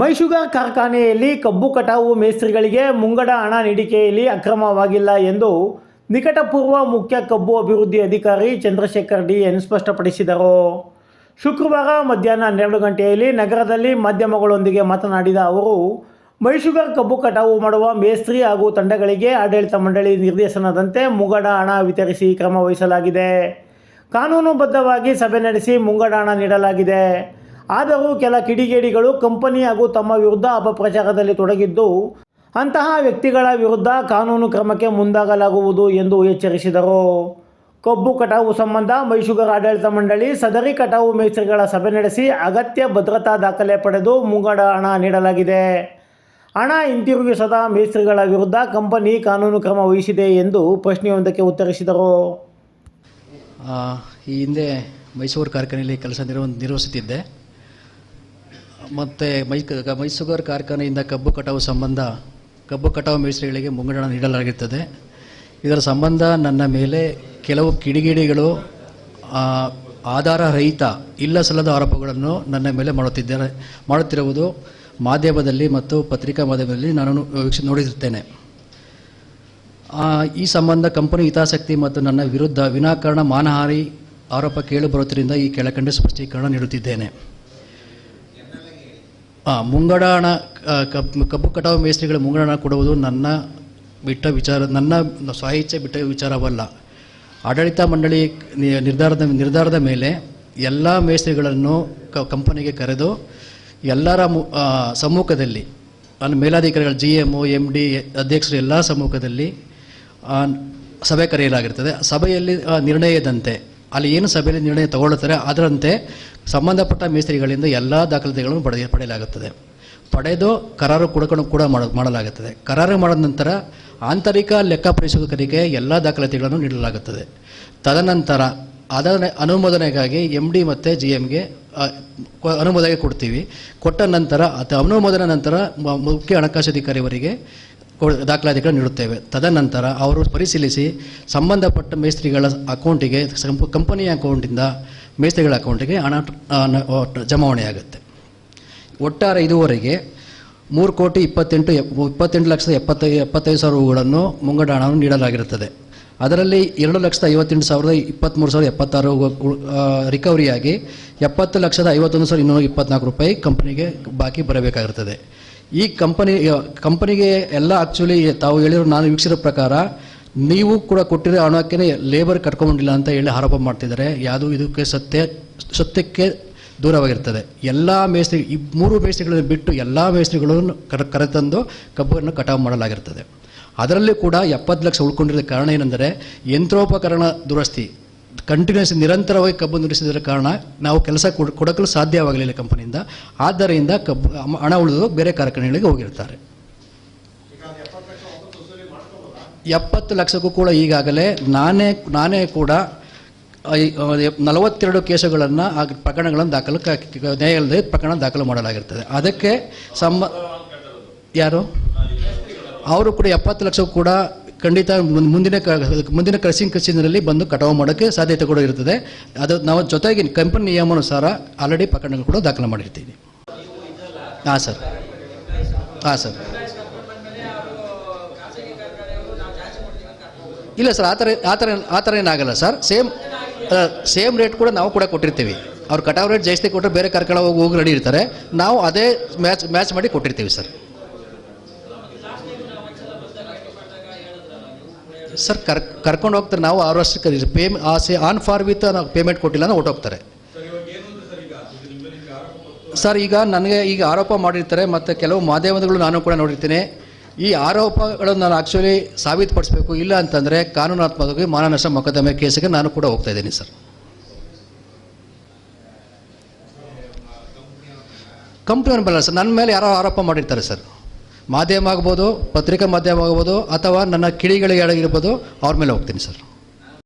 ಮೈಶುಗರ್ ಕಾರ್ಖಾನೆಯಲ್ಲಿ ಕಬ್ಬು ಕಟಾವು ಮೇಸ್ತ್ರಿಗಳಿಗೆ ಮುಂಗಡ ಹಣ ನೀಡಿಕೆಯಲ್ಲಿ ಅಕ್ರಮವಾಗಿಲ್ಲ ಎಂದು ನಿಕಟಪೂರ್ವ ಮುಖ್ಯ ಕಬ್ಬು ಅಭಿವೃದ್ಧಿ ಅಧಿಕಾರಿ ಚಂದ್ರಶೇಖರ್ ಡಿ ಎನ್ ಸ್ಪಷ್ಟಪಡಿಸಿದರು. ಶುಕ್ರವಾರ ಮಧ್ಯಾಹ್ನ ಹನ್ನೆರಡು ಗಂಟೆಯಲ್ಲಿ ನಗರದಲ್ಲಿ ಮಾಧ್ಯಮಗಳೊಂದಿಗೆ ಮಾತನಾಡಿದ ಅವರು ಮೈಶುಗರ್ ಕಬ್ಬು ಕಟಾವು ಮಾಡುವ ಮೇಸ್ತ್ರಿ ಹಾಗೂ ತಂಡಗಳಿಗೆ ಆಡಳಿತ ಮಂಡಳಿ ನಿರ್ದೇಶನದಂತೆ ಮುಂಗಡ ಹಣ ವಿತರಿಸಿ ಕ್ರಮ ವಹಿಸಲಾಗಿದೆ. ಕಾನೂನುಬದ್ಧವಾಗಿ ಸಭೆ ನಡೆಸಿ ಮುಂಗಡ ಹಣ ನೀಡಲಾಗಿದೆ. ಆದರೂ ಕೆಲ ಕಿಡಿಗೇಡಿಗಳು ಕಂಪನಿ ಹಾಗೂ ತಮ್ಮ ವಿರುದ್ಧ ಅಪಪ್ರಚಾರದಲ್ಲಿ ತೊಡಗಿದ್ದು, ಅಂತಹ ವ್ಯಕ್ತಿಗಳ ವಿರುದ್ಧ ಕಾನೂನು ಕ್ರಮಕ್ಕೆ ಮುಂದಾಗಲಾಗುವುದು ಎಂದು ಎಚ್ಚರಿಸಿದರು. ಕಬ್ಬು ಕಟಾವು ಸಂಬಂಧ ಮೈಸೂರು ಆಡಳಿತ ಮಂಡಳಿ ಸದರಿ ಕಟಾವು ಮೇಸ್ತ್ರಿಗಳ ಸಭೆ ನಡೆಸಿ ಅಗತ್ಯ ಭದ್ರತಾ ದಾಖಲೆ ಪಡೆದು ಮುಂಗಡ ಹಣ ನೀಡಲಾಗಿದೆ. ಹಣ ಹಿಂತಿರುಗಿಸದ ಮೇಸ್ತ್ರಿಗಳ ವಿರುದ್ಧ ಕಂಪನಿ ಕಾನೂನು ಕ್ರಮ ವಹಿಸಿದೆ ಎಂದು ಪ್ರಶ್ನೆಯೊಂದಕ್ಕೆ ಉತ್ತರಿಸಿದರು. ಈ ಹಿಂದೆ ಮೈಸೂರು ಕಾರ್ಖಾನೆಯಲ್ಲಿ ಕೆಲಸ ನಿರ್ವ, ನಿರ್ವಹಿಸುತ್ತಿದ್ದೆ. ಮತ್ತು ಮೈ ಮೈಸೂಗರ್ ಕಾರ್ಖಾನೆಯಿಂದ ಕಬ್ಬು ಕಟಾವು ಸಂಬಂಧ, ಕಬ್ಬು ಕಟಾವು ಮೇಸ್ತ್ರಿಗಳಿಗೆ ಮುಂಗಡ ನೀಡಲಾಗಿರ್ತದೆ ಇದರ ಸಂಬಂಧ ನನ್ನ ಮೇಲೆ ಕೆಲವು ಕಿಡಿಗಿಡಿಗಳು ಆಧಾರ ರಹಿತ ಇಲ್ಲ ಸಲ್ಲದ ಆರೋಪಗಳನ್ನು ನನ್ನ ಮೇಲೆ ಮಾಡುತ್ತಿದ್ದಾರೆ ಮಾಡುತ್ತಿರುವುದು ಮಾಧ್ಯಮದಲ್ಲಿ ಮತ್ತು ಪತ್ರಿಕಾ ಮಾಧ್ಯಮದಲ್ಲಿ ನಾನು ನೋಡಿರುತ್ತೇನೆ. ಈ ಸಂಬಂಧ ಕಂಪನಿ ಹಿತಾಸಕ್ತಿ ಮತ್ತು ನನ್ನ ವಿರುದ್ಧ ವಿನಾಕಾರಣ ಮಾನಹಾನಿ ಆರೋಪ ಕೇಳಿಬರುವುದರಿಂದ ಈ ಕೆಳಕಂಡ ಸ್ಪಷ್ಟೀಕರಣ ನೀಡುತ್ತಿದ್ದೇನೆ. ಮುಂಗಡ ಹಣ ಆ, ಕಬ್- ಕಬ್ಬು ಕಟಾವು ಮೇಸ್ತ್ರಿಗಳ ಮುಂಗಡ ಹಣ ಕೊಡುವುದು ನನ್ನ ಬಿಟ್ಟ ವಿಚಾರ ನನ್ನ ಸಾಹಿತ್ಯ ಬಿಟ್ಟ ವಿಚಾರವಲ್ಲ. ಆಡಳಿತ ಮಂಡಳಿ ನಿರ್ಧಾರದ ನಿರ್ಧಾರದ ಮೇಲೆ ಎಲ್ಲ ಮೇಸ್ತ್ರಿಗಳನ್ನು ಕ ಕಂಪನಿಗೆ ಕರೆದು ಎಲ್ಲರ ಮು- ಸಮ್ಮುಖದಲ್ಲಿ ಅಲ್ಲಿ ಮೇಲಾಧಿಕಾರಿಗಳು ಜಿ ಎಂ ಎಂ ಡಿ ಅಧ್ಯಕ್ಷರು ಎಲ್ಲ ಸಮ್ಮುಖದಲ್ಲಿ ಸಭೆ ಕರೆಯಲಾಗಿರ್ತದೆ. ಸಭೆಯಲ್ಲಿ ನಿರ್ಣಯದಂತೆ ಅಲ್ಲಿ ಏನು ಸಭೆಯಲ್ಲಿ ನಿರ್ಣಯ ತಗೊಳ್ಳುತ್ತಾರೆ, ಅದರಂತೆ ಸಂಬಂಧಪಟ್ಟ ಮೇಸ್ತ್ರಿಗಳಿಂದ ಎಲ್ಲ ದಾಖಲಾತಿಗಳನ್ನು ಪಡೆಯ ಪಡೆಯಲಾಗುತ್ತದೆ. ಪಡೆದು ಕರಾರು ಕೂಡ ಕೂಡ ಮಾಡ, ಮಾಡಲಾಗುತ್ತದೆ. ಕರಾರು ಮಾಡಿದ ನಂತರ ಆಂತರಿಕ ಲೆಕ್ಕ ಪರಿಶೋಧಕರಿಗೆ ಎಲ್ಲ ದಾಖಲಾತಿಗಳನ್ನು ನೀಡಲಾಗುತ್ತದೆ. ತದನಂತರ ಅದರ ಅನುಮೋದನೆಗಾಗಿ ಎಂ ಡಿ ಮತ್ತು ಜಿ ಎಮ್ಗೆ ಅನುಮೋದನೆ ಕೊಡ್ತೀವಿ. ಕೊಟ್ಟ ನಂತರ ಅನುಮೋದನೆ ನಂತರ ಮುಖ್ಯ ಹಣಕಾಸು ಅಧಿಕಾರಿಯವರಿಗೆ ದಾಖಲಾತಿಗಳನ್ನು ನೀಡುತ್ತೇವೆ. ತದನಂತರ ಅವರು ಪರಿಶೀಲಿಸಿ ಸಂಬಂಧಪಟ್ಟ ಮೇಸ್ತ್ರಿಗಳ ಅಕೌಂಟಿಗೆ ಕಂಪನಿಯ ಅಕೌಂಟಿಂದ ಮೇಸ್ತ್ರಿಗಳ ಅಕೌಂಟಿಗೆ ಹಣ ಜಮಾವಣೆಯಾಗುತ್ತೆ ಒಟ್ಟಾರೆ ಇದುವರೆಗೆ ಮೂರು ಕೋಟಿ ಇಪ್ಪತ್ತೆಂಟು ಇಪ್ಪತ್ತೆಂಟು ಲಕ್ಷದ ಎಪ್ಪತ್ತೈ, ಎಪ್ಪತ್ತೈದು ಸಾವಿರ ರುಗಳನ್ನು ಮುಂಗಡ ಹಣವನ್ನು ನೀಡಲಾಗಿರುತ್ತದೆ. ಅದರಲ್ಲಿ ಎರಡು ಲಕ್ಷದ ಐವತ್ತೆಂಟು ಸಾವಿರದ ಇಪ್ಪತ್ತ್ಮೂರು ಸಾವಿರದ ಎಪ್ಪತ್ತಾರು ರಿಕವರಿಯಾಗಿ ಎಪ್ಪತ್ತು ಲಕ್ಷದ ಐವತ್ತೊಂದು ಸಾವಿರದ ಇನ್ನೂರ ಇಪ್ಪತ್ನಾಲ್ಕು ರೂಪಾಯಿ ಕಂಪನಿಗೆ ಬಾಕಿ ಬರಬೇಕಾಗಿರ್ತದೆ. ಈ ಕಂಪನಿ ಕಂಪನಿಗೆ ಎಲ್ಲ ಆ್ಯಕ್ಚುಲಿ ತಾವು ಹೇಳಿರೋ ನಾನು ವೀಕ್ಷಿಸಿರೋ ಪ್ರಕಾರ ನೀವು ಕೂಡ ಕೊಟ್ಟಿರೋ ಹಣಕ್ಕೆ ಲೇಬರ್ ಕಟ್ಕೊಂಡಿಲ್ಲ ಅಂತ ಹೇಳಿ ಆರೋಪ ಮಾಡ್ತಿದ್ದಾರೆ. ಯಾವುದು ಇದಕ್ಕೆ ಸತ್ಯ, ಸತ್ಯಕ್ಕೆ ದೂರವಾಗಿರ್ತದೆ. ಎಲ್ಲ ಮೇಸ್ತ್ರಿ, ಈ ಮೂರು ಮೇಸ್ತ್ರಿಗಳನ್ನು ಬಿಟ್ಟು ಎಲ್ಲ ಮೇಸ್ತ್ರಿಗಳನ್ನು ಕರೆ, ಕರೆತಂದು ಕಬ್ಬನ್ನು ಕಟಾವು ಮಾಡಲಾಗಿರ್ತದೆ. ಅದರಲ್ಲಿ ಕೂಡ ಎಪ್ಪತ್ತು ಲಕ್ಷ ಉಳ್ಕೊಂಡಿರೋ ಕಾರಣ ಏನೆಂದರೆ ಯಂತ್ರೋಪಕರಣ ದುರಸ್ತಿ ಕಂಟಿನ್ಯೂಸ್ ನಿರಂತರವಾಗಿ ಕಬ್ಬು ನುಡಿಸಿದ್ರ ಕಾರಣ ನಾವು ಕೆಲಸ ಕೊಡ್- ಕೊಡಕಲು ಸಾಧ್ಯವಾಗಲಿಲ್ಲ ಕಂಪನಿಯಿಂದ. ಆದ್ದರಿಂದ ಕಬ್ಬು ಹಣ ಉಳಿದು ಬೇರೆ ಕಾರ್ಖಾನೆಗಳಿಗೆ ಹೋಗಿರ್ತಾರೆ. ಎಪ್ಪತ್ತು ಲಕ್ಷಕ್ಕೂ ಕೂಡ ಈಗಾಗಲೇ ನಾನೇ ನಾನೇ ಕೂಡ ನಲವತ್ತೆರಡು ಕೇಸುಗಳನ್ನು ಆ ಪ್ರಕರಣಗಳನ್ನು ದಾಖಲು ನ್ಯಾಯಾಲಯದ ಪ್ರಕರಣ ದಾಖಲು ಮಾಡಲಾಗಿರ್ತದೆ. ಅದಕ್ಕೆ ಸಂಬ, ಯಾರು? ಅವರು ಕೂಡ ಎಪ್ಪತ್ತು ಲಕ್ಷ ಕೂಡ ಖಂಡಿತ ಮುಂದಿನ ಮುಂದಿನ ಕ್ರಸಿಂಗ್ ಕಚೇರಿಯಲ್ಲಿ ಬಂದು ಕಟಾವು ಮಾಡೋಕ್ಕೆ ಸಾಧ್ಯತೆ ಕೂಡ ಇರ್ತದೆ ಅದು ನಾವು ಜೊತೆಗೆ ಕಂಪನಿ ನಿಯಮಾನುಸಾರ ಆಲ್ರೆಡಿ ಪ್ರಕರಣಗಳು ಕೂಡ ದಾಖಲೆ ಮಾಡಿರ್ತೀವಿ. ಹಾಂ, ಸರ್. ಹಾಂ, ಸರ್. ಇಲ್ಲ, ಸರ್, ಆ ಥರ ಆ ಥರ ಆ ಥರ ಏನಾಗಲ್ಲ, ಸರ್. ಸೇಮ್ ಸೇಮ್ ರೇಟ್ ಕೂಡ ನಾವು ಕೂಡ ಕೊಟ್ಟಿರ್ತೀವಿ. ಅವ್ರು ಕಟಾವು ರೇಟ್ ಜಾಸ್ತಿ ಕೊಟ್ಟರೆ ಬೇರೆ ಕರ್ಕೊಂಡು ಹೋಗಿ ಹೋಗಿ ರೆಡಿ ಇರ್ತಾರೆ. ನಾವು ಅದೇ ಮ್ಯಾಚ್ ಮ್ಯಾಚ್ ಮಾಡಿ ಕೊಟ್ಟಿರ್ತೀವಿ, ಸರ್. ಸರ್, ಕರ್, ಕರ್ಕೊಂಡು ಹೋಗ್ತಾರೆ. ನಾವು ಆರು ವರ್ಷಕ್ಕೆ ಪೇಮ್ ಆನ್ ಫಾರ್ ವಿತ್ ನಾವು ಪೇಮೆಂಟ್ ಕೊಟ್ಟಿಲ್ಲ ಅಂದ್ರೆ ಹೊರ್ಟೋಗ್ತಾರೆ ಸರ್, ಈಗ ನನಗೆ ಈಗ ಆರೋಪ ಮಾಡಿರ್ತಾರೆ ಮತ್ತು ಕೆಲವು ಮಾಧ್ಯಮಗಳು ನಾನು ಕೂಡ ನೋಡಿರ್ತೀನಿ. ಈ ಆರೋಪಗಳನ್ನು ನಾನು ಆ್ಯಕ್ಚುಲಿ ಸಾಬೀತುಪಡಿಸಬೇಕು. ಇಲ್ಲ ಅಂತಂದರೆ ಕಾನೂನಾತ್ಮಕವಾಗಿ ಮಾನನಷ್ಟ ಮೊಕದ್ದಮೆ ಕೇಸಿಗೆ ನಾನು ಕೂಡ ಹೋಗ್ತಾ ಇದ್ದೀನಿ, ಸರ್. ಕಂಪ್ನಿ ಬರಲ್ಲ, ಸರ್. ನನ್ನ ಮೇಲೆ ಯಾರೋ ಆರೋಪ ಮಾಡಿರ್ತಾರೆ, ಸರ್. ಮಾಧ್ಯಮ ಆಗ್ಬೋದು ಪತ್ರಿಕಾ ಮಾಧ್ಯಮ ಆಗ್ಬೋದು ಅಥವಾ ನನ್ನ ಕಿಡಿಗಳಿಗೆ ಆಗಿರ್ಬೋದು ಅವ್ರ ಮೇಲೆ ಹೋಗ್ತೀನಿ ಸರ್.